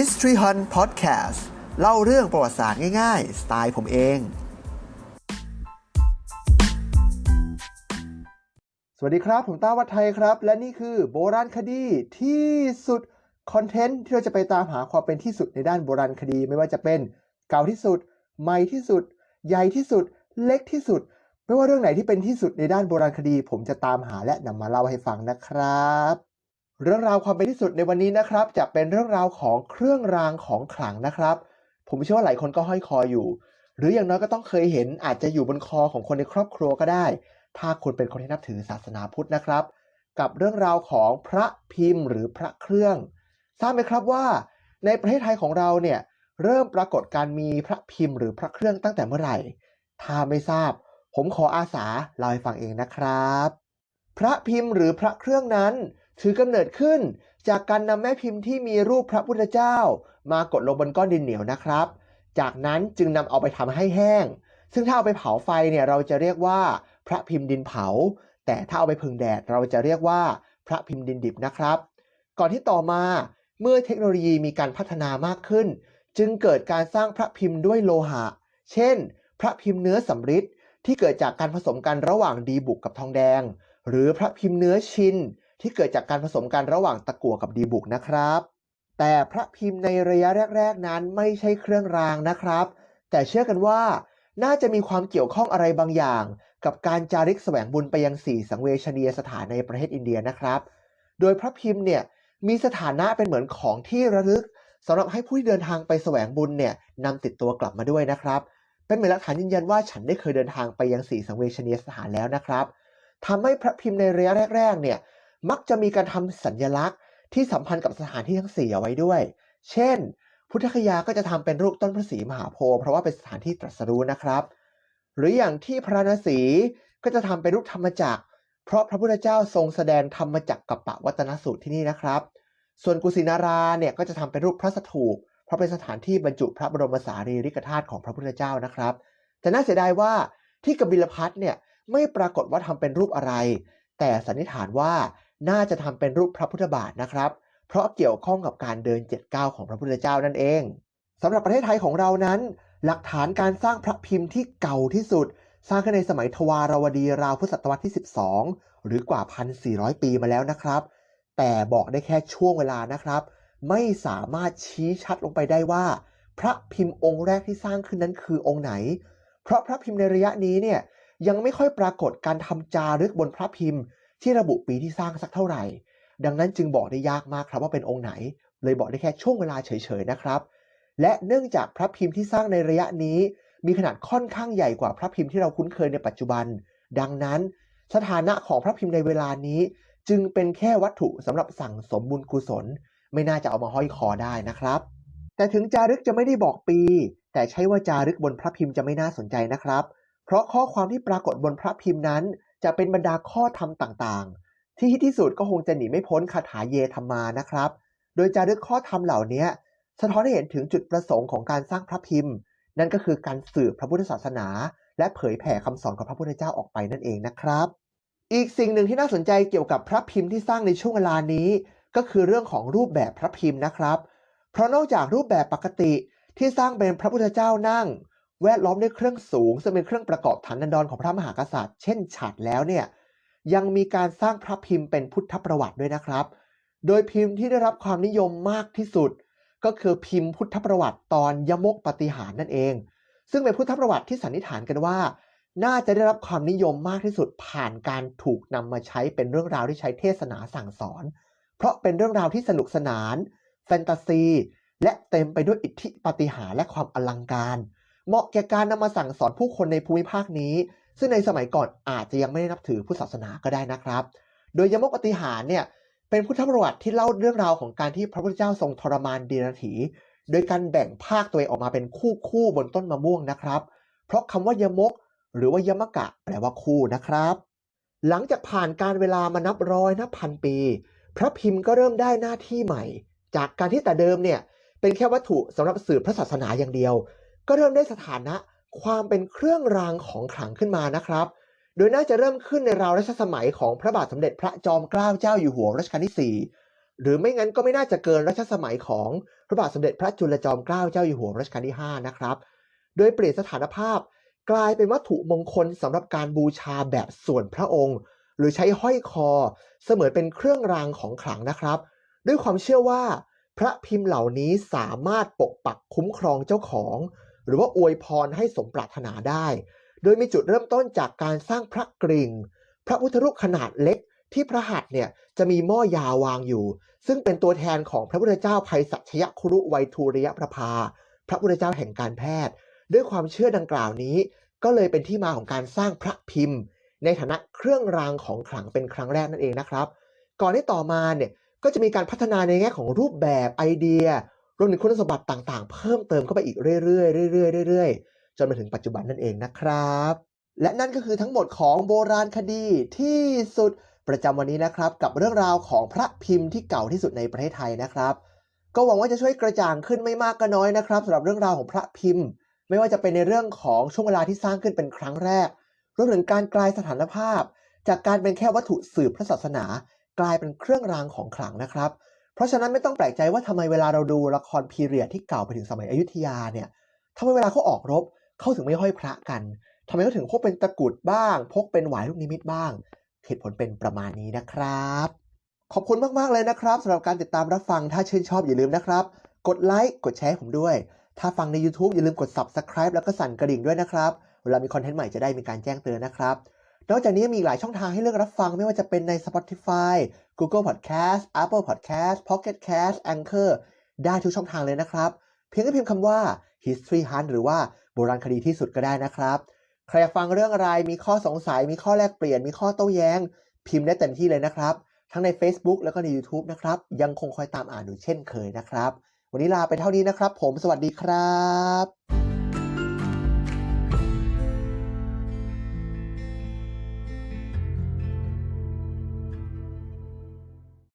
History Hunt Podcast เล่าเรื่องประวัติศาสตร์ง่ายๆ สไตล์ผมเอง สวัสดีครับ ผมต้าวัดไทยครับ และนี่คือโบราณคดีที่สุด คอนเทนต์ที่เราจะไปตามหาความเป็นที่สุดในด้านโบราณคดีไม่ว่าจะเป็นเก่าที่สุด ใหม่ที่สุด ใหญ่ที่สุด เล็กที่สุด ไม่ว่าเรื่องไหนที่เป็นที่สุดในด้านโบราณคดี ผมจะตามหาและนำมาเล่าให้ฟังนะครับ เรื่องราวความเป็นที่สุดในวันนี้นะครับ จะเป็นเรื่องราวของเครื่องรางของขลังนะครับ ผมเชื่อว่าหลายคนก็ห้อยคออยู่ หรืออย่างน้อยก็ต้องเคยเห็นอาจจะอยู่บนคอของคนในครอบครัวก็ได้ ถ้าคุณเป็นคนที่นับถือศาสนาพุทธนะครับ กับเรื่องราวของพระพิมพ์หรือพระเครื่อง ทราบไหมครับว่า ในประเทศไทยของเราเนี่ยเริ่มปรากฏการมีพระพิมพ์หรือพระเครื่องตั้งแต่เมื่อไหร่ ถ้าไม่ทราบ ผมขออาสาเล่าให้ฟังเองนะครับ พระพิมพ์หรือพระเครื่องนั้น ถือกำเนิดขึ้น จากการนำแม่พิมพ์ที่มีรูปพระพุทธเจ้า มากดลงบนก้อนดินเหนียวนะครับ จากนั้นจึงนำเอาไปทำให้แห้ง ซึ่งถ้าเอาไปเผาไฟเนี่ยเราจะเรียกว่า พระพิมพ์ดินเผา แต่ถ้าเอาไปพึ่งแดดเราจะเรียกว่า พระพิมพ์ดินดิบนะครับ ก่อนที่ต่อมาเมื่อเทคโนโลยีมีการพัฒนามากขึ้น จึงเกิดการสร้างพระพิมพ์ด้วยโลหะ เช่น พระพิมพ์เนื้อสำริดที่เกิดจากการผสมกันระหว่างดีบุกกับทองแดง หรือพระพิมพ์เนื้อชิน ที่เกิดจากการผสมกันระหว่างตะกั่วกับดีบุกนะครับ แต่พระพิมพ์ในระยะแรก ๆ นั้นไม่ใช่เครื่องรางนะครับ แต่เชื่อกันว่า น่าจะมีความเกี่ยวข้องอะไรบางอย่าง กับการจาริกแสวงบุญไปยังสี่สังเวชนียสถานในประเทศอินเดียนะครับ โดยพระพิมพ์เนี่ยมีสถานะเป็นเหมือนของที่ระลึกสำหรับให้ผู้ที่เดินทางไปแสวงบุญเนี่ยนำติดตัวกลับมาด้วยนะครับ เป็นเหมือนหลักฐานยืนยันว่าฉันได้เคยเดินทางไปยังสี่สังเวชนียสถานแล้วนะครับทำให้พระพิมพ์ในระยะแรกๆเนี่ย มักจะมีการทำสัญลักษณ์ที่สัมพันธ์กับสถานที่ทั้งสี่เอาไว้ด้วย เช่น พุทธคยาก็จะทำเป็นรูปต้นพระศรีมหาโพธิ์เพราะว่าเป็นสถานที่ตรัสรู้นะครับ หรืออย่างที่พระนศีก็จะทำเป็นรูปธรรมจักร เพราะพระพุทธเจ้าทรงแสดงธรรมจักรกับปะวัตนสูตรที่นี่นะครับ ส่วนกุสินาราเนี่ยก็จะทำเป็นรูปพระสถูปเพราะเป็นสถานที่บรรจุพระบรมสารีริกธาตุของพระพุทธเจ้านะครับ แต่น่าเสียดายว่าที่กบิลพัทเนี่ยไม่ปรากฏว่าทำเป็นรูปอะไร แต่สันนิษฐานว่า น่าจะทำเป็นรูปพระพุทธบาทนะครับ เพราะเกี่ยวข้องกับการเดินเจ็ดก้าวของพระพุทธเจ้านั่นเองสำหรับประเทศไทยของเรานั้น หลักฐานการสร้างพระพิมพ์ที่เก่าที่สุด สร้างขึ้นในสมัยทวารวดีราวพุทธศตวรรษที่ 12 หรือกว่า 1,400 ปีมาแล้วนะครับ แต่บอกได้แค่ช่วงเวลานะครับ ไม่สามารถชี้ชัดลงไปได้ว่า พระพิมพ์องค์แรกที่สร้างขึ้นนั้นคือองค์ไหน เพราะพระพิมพ์ในระยะนี้เนี่ยยังไม่ค่อยปรากฏการทำจารึกบนพระพิมพ์ ที่ระบุปีที่สร้างสักเท่าไหร่ ดังนั้นจึงบอกได้ยากมากครับว่าเป็นองค์ไหน เลยบอกได้แค่ช่วงเวลาเฉยๆนะครับ และเนื่องจากพระพิมพ์ที่สร้างในระยะนี้ มีขนาดค่อนข้างใหญ่กว่าพระพิมพ์ที่เราคุ้นเคยในปัจจุบัน ดังนั้น สถานะของพระพิมพ์ในเวลานี้ จึงเป็นแค่วัตถุสำหรับสั่งสมบุญกุศล ไม่น่าจะเอามาห้อยคอได้นะครับ แต่ถึงจารึกจะไม่ได้บอกปี แต่ใช่ว่าจารึกบนพระพิมพ์จะไม่น่าสนใจนะครับ เพราะข้อความที่ปรากฏบนพระพิมพ์นั้น จะเป็นบรรดาข้อธรรมต่างๆ ที่ฮิตที่สุดก็คงจะหนีไม่พ้นคาถาเยธรรมานะครับ โดยจารึกข้อธรรมเหล่านี้สะท้อนให้เห็นถึงจุดประสงค์ของการสร้างพระพิมพ์ นั่นก็คือการสืบพระพุทธศาสนา และเผยแผ่คำสอนของพระพุทธเจ้าออกไปนั่นเองนะครับ อีกสิ่งหนึ่งที่น่าสนใจเกี่ยวกับพระพิมพ์ที่สร้างในช่วงเวลานี้ ก็คือเรื่องของรูปแบบพระพิมพ์นะครับ เพราะนอกจากรูปแบบปกติที่สร้างเป็นพระพุทธเจ้านั่ง แวดล้อมด้วยเครื่องสูง ซึ่งเป็นเครื่องประกอบฐานดันดรของพระมหากษัตริย์ เช่นฉัตรแล้วเนี่ยยังมีการสร้างพระพิมพ์เป็นพุทธประวัติด้วยนะครับ โดยพิมพ์ที่ได้รับความนิยมมากที่สุด ก็คือพิมพ์พุทธประวัติตอนยมกปฏิหารนั่นเอง ซึ่งเป็นพุทธประวัติที่สันนิษฐานกันว่า น่าจะได้รับความนิยมมากที่สุดผ่านการถูกนำมาใช้เป็นเรื่องราวที่ใช้เทศนาสั่งสอน เพราะเป็นเรื่องราวที่สนุกสนาน แฟนตาซี และเต็มไปด้วยอิทธิปฏิหารและความอลังการเเหมาะแก่การนำมาสั่งสอนผู้คนในภูมิภาคนี้ ซึ่งในสมัยก่อนอาจจะยังไม่ได้นับถือพุทธศาสนาก็ได้นะครับ โดยยมกปฏิหารเนี่ยเป็นพุทธประวัติที่เล่าเรื่องราวของการที่พระพุทธเจ้าทรงทรมานดีรถี โดยการแบ่งภาคตัวเองออกมาเป็นคู่คู่ๆบนต้นมะม่วงนะครับ เพราะคำว่ายมก หรือว่ายมกะ แปลว่าคู่นะครับ หลังจากผ่านการเวลามานับร้อยนับพันปี พระพิมพ์ก็เริ่มได้หน้าที่ใหม่ จากการที่แต่เดิมเนี่ยเป็นแค่วัตถุสำหรับสืบพระศาสนาอย่างเดียว ก็เริ่มได้สถานะความเป็นเครื่องรางของขลังขึ้นมานะครับ โดยน่าจะเริ่มขึ้นในราวรัชสมัยของพระบาทสมเด็จพระจอมเกล้าเจ้าอยู่หัวรัชกาลที่หรือไม่งั้นก็ไม่น่าจะเกินรัชสมัยของพระบาทสมเด็จพระจุลจอมเกล้าเจ้าอยู่หัวรัชกาลที่ 5 นะครับ โดยเปลี่ยนสถานภาพกลายเป็นวัตถุมงคลสำหรับการบูชาแบบส่วนพระองค์ หรือใช้ห้อยคอ เสมือนเป็นเครื่องรางของขลังนะครับ ด้วยความเชื่อว่า พระพิมพ์เหล่านี้สามารถปกปักคุ้มครองเจ้าของ หรือว่าอวยพรให้สมปรารถนาได้ โดยมีจุดเริ่มต้นจากการสร้างพระกริ่ง พระพุทธรูปขนาดเล็กที่พระหัตถ์เนี่ยจะมีหม้อยาวางอยู่ ซึ่งเป็นตัวแทนของพระพุทธเจ้าภัยสัชยครุไวทูริยประภา พระพุทธเจ้าแห่งการแพทย์ ด้วยความเชื่อดังกล่าวนี้ ก็เลยเป็นที่มาของการสร้างพระพิมพ์ ในฐานะเครื่องรางของขลังเป็นครั้งแรกนั่นเองนะครับ ก่อนที่ต่อมาเนี่ยก็จะมีการพัฒนาในแง่ของรูปแบบไอเดีย รวมถึงคุณสมบัติต่างๆ เพิ่มเติมเข้าไปอีกเรื่อยๆเรื่อยๆเรื่อยๆจนมาถึงปัจจุบันนั่นเองนะครับ และนั่นก็คือทั้งหมดของโบราณคดีที่สุดประจำวันนี้นะครับ กับเรื่องราวของพระพิมพ์ที่เก่าที่สุดในประเทศไทยนะครับ ก็หวังว่าจะช่วยกระจ่างขึ้นไม่มากก็น้อยนะครับสำหรับเรื่องราวของพระพิมพ์ ไม่ว่าจะเป็นในเรื่องของช่วงเวลาที่สร้างขึ้นเป็นครั้งแรกรวมถึงการกลายสถานภาพ จากการเป็นแค่วัตถุสืบพระศาสนา กลายเป็นเครื่องรางของขลังนะครับ เพราะฉะนั้นไม่ต้องแปลกใจว่าทำไมเวลาเราดูละครพีเรียดที่เก่าไปถึงสมัยอยุธยาเนี่ยทำไมเวลาเขาออกรบเขาถึงไม่ห้อยพระกันทำไมเขาถึงพกเป็นตะกุดบ้าง พกเป็นหวายลูกนิมิตบ้างเหตุผลเป็นประมาณนี้นะครับ ขอบคุณมาก ๆ เลยนะครับสำหรับการติดตามรับฟังถ้าชื่นชอบอย่าลืมนะครับ กดไลค์กดแชร์ผมด้วย ถ้าฟังใน YouTube อย่าลืมกด Subscribe แล้วก็สั่นกระดิ่งด้วยนะครับ เวลามีคอนเทนต์ใหม่จะได้มีการแจ้งเตือนนะครับ นอกจากนี้มีอีกหลายช่องทางให้เลือกรับฟังไม่ว่าจะเป็นใน Spotify Google Podcast Apple Podcast Pocket Cast Anchor ได้ทุกช่องทางเลยนะครับ เพียงแค่พิมพ์คำว่า History Hunt หรือว่าโบราณคดีที่สุดก็ได้นะครับ ใครอยากฟังเรื่องอะไร มีข้อสงสัย มีข้อแลกเปลี่ยน มีข้อโต้แย้ง พิมพ์ได้เต็มที่เลยนะครับ ทั้งใน Facebook แล้วก็ใน YouTube นะครับ ยังคงคอยตามอ่านอยู่เช่นเคยนะครับ วันนี้ลาไปเท่านี้นะครับ ผม สวัสดีครับ